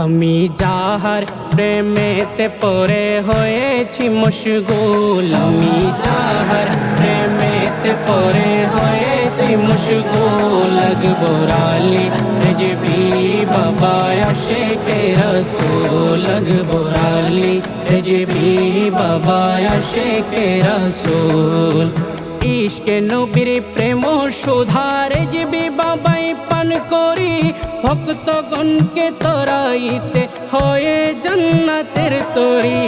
আমি যাহার প্রেমেতে পরে হয়েছি মশগুল, আমি যাহার প্রেমেতে পরে হয়েছি মশগুল। লাগবো রালি রেজবি বাবা আশে কে রসুল লাগবো রালি রেজবি বাবা আশে কে রসুল। ইশকে নবীর প্রেম সুধারে জিবি বাবাই পান করি ভক্তগণকে তরাইতে হয়ে জান্নাতের তরি।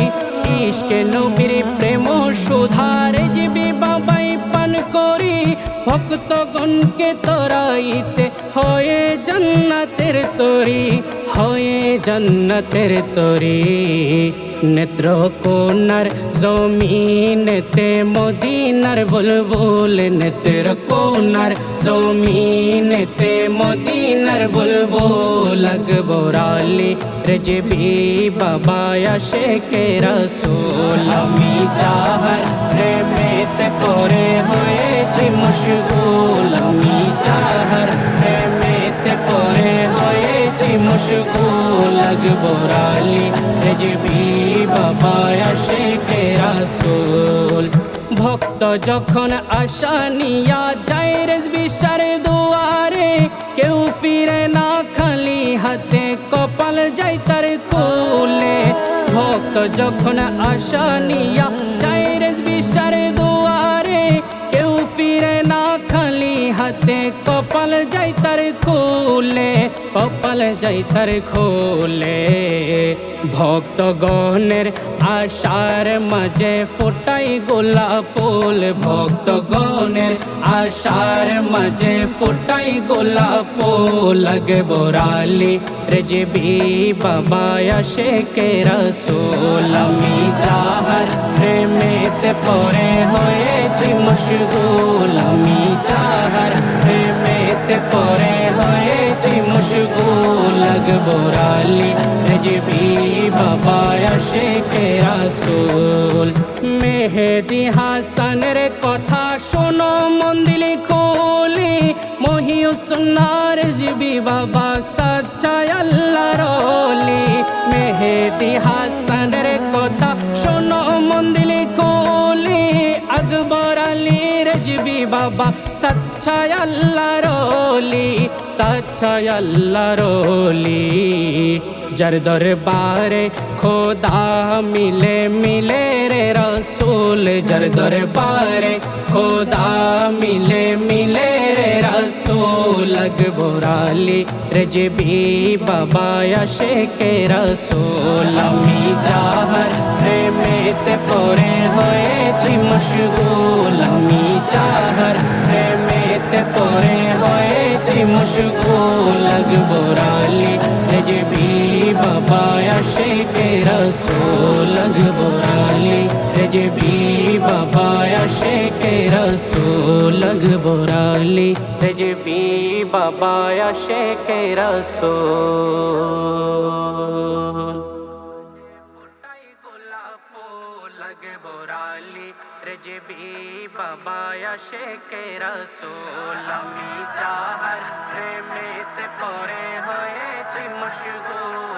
ইশকে নবীর প্রেম সুধারে জিবি বাবাই পান করি। ভক্তগণকে তরাইতে জান্নাতের তরি, হয়ে জান্নাতের তরি। কোনার জমিনেতে, মদিনার বুলবুল কোনার জমিনেতে, মদিনার বুলবুল লাগবো রালি রেজবি বাবা আশে কে রসুল। আমি যাহার প্রেমেতে করে হয়েছি মশগুল আমি যাহার রালি রেজবি বাবা কে রসুল ভক্ত যখন আশা নিয়া যায় রেজবি সার দুয়ারে কেউ ফিরে না খালি হাতে কপাল যাই তার খুলে ভক্ত যখন আশা নিয়া যায় রেজবি সার দুয়ারে কেউ ফিরে হাতে কপাল যাই তার খুলে, কপাল যাই তার খুলে। ভক্তগণের আশার মাঝে ফোটাই গোলাপ ফুল। ভক্তগণের আশার মাঝে ফোটাই গোলাপ ফুল। লাগে বোরালি রেজবি বাবা আশে কে রসুল? হয়েছি মশগুল আমি যাহার প্রেমেতে পরে হয়েছি। মশগুল লাগবো রালি রেজবি, বাবা আশে কে মেহেদি হাসানের কথা শোনো মন্দিলি খোলি। মহিউসনার জিবি বাবা সাচ্চাই আল্লাহ রলি মেহেদি হাসানের সচ্ছাই আল্লাহ রলি সচ্ছাই আল্লাহ রলি যার দরবারে খোদা মিলে মিলে রে রসুল যার দরবারে খোদা মিলে মিলে রে রসুল লাগবো রালি বাবা আশে কে রসুল আমি যাহার প্রেমেতে পরে হয়েছি মশগুল মশগুল লাগবো রালি রেজবি বাবা আশে কে রসুল লাগবো রালি রেজবি বাবা আশে কে রসুল লাগবো রালি রেজবি বাবা আশে কে রসুল লাগে বোরালি রেজবি বাবা আশে কে রসুল যাহার পরে হয়েছি মশগুল।